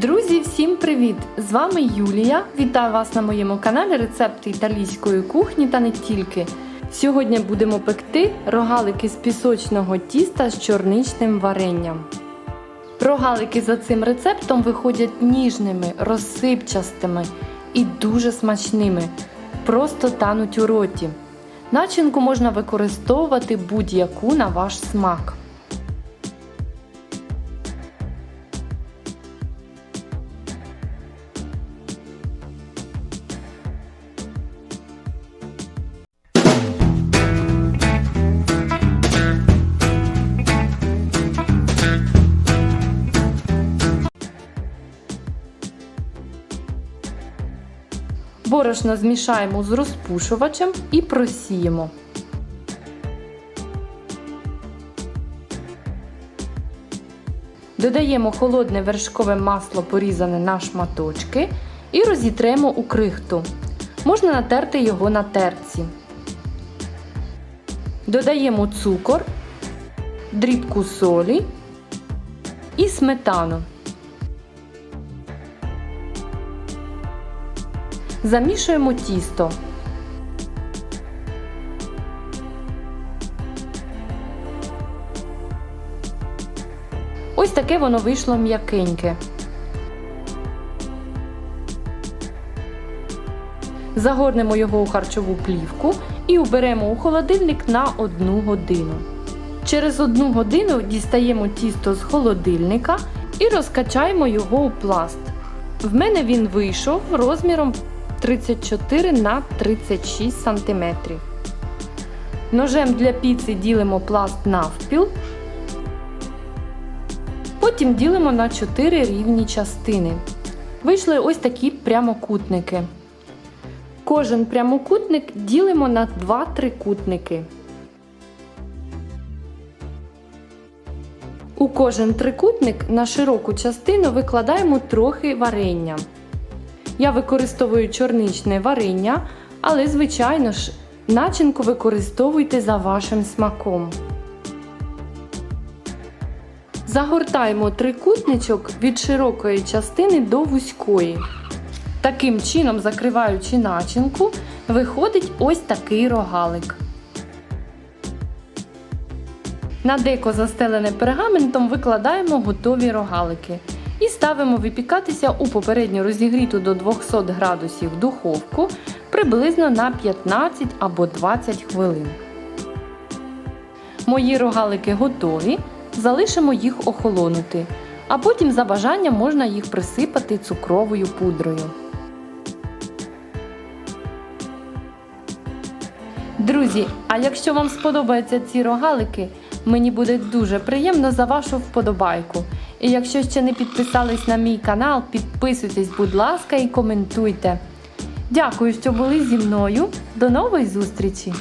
Друзі, всім привіт! З вами Юлія. Вітаю вас на моєму каналі Рецепти італійської кухні та не тільки. Сьогодні будемо пекти рогалики з пісочного тіста з чорничним варенням. Рогалики за цим рецептом виходять ніжними, розсипчастими і дуже смачними. Просто тануть у роті. Начинку можна використовувати будь-яку на ваш смак. Борошно змішаємо з розпушувачем і просіємо. Додаємо холодне вершкове масло, порізане на шматочки, і розітремо у крихту. Можна натерти його на терці. Додаємо цукор, дрібку солі і сметану. Замішуємо тісто. Ось таке воно вийшло м'якеньке. Загорнемо його у харчову плівку і уберемо у холодильник на 1 годину. Через 1 годину дістаємо тісто з холодильника і розкачаємо його у пласт. В мене він вийшов розміром 34 на 36 см. Ножем для піци ділимо пласт навпіл. Потім ділимо на 4 рівні частини. Вийшли ось такі прямокутники. Кожен прямокутник ділимо на 2 трикутники. У кожен трикутник на широку частину викладаємо трохи варення. Я використовую чорничне варення, але, звичайно ж, начинку використовуйте за вашим смаком. Загортаємо трикутничок від широкої частини до вузької. Таким чином, закриваючи начинку, виходить ось такий рогалик. На деко застелене пергаментом викладаємо готові рогалики і ставимо випікатися у попередньо розігріту до 200 градусів духовку приблизно на 15 або 20 хвилин. Мої рогалики готові. Залишимо їх охолонути, а потім за бажанням можна їх присипати цукровою пудрою. Друзі, а якщо вам сподобаються ці рогалики, мені буде дуже приємно за вашу вподобайку. І якщо ще не підписались на мій канал, підписуйтесь, будь ласка, і коментуйте. Дякую, що були зі мною. До нової зустрічі!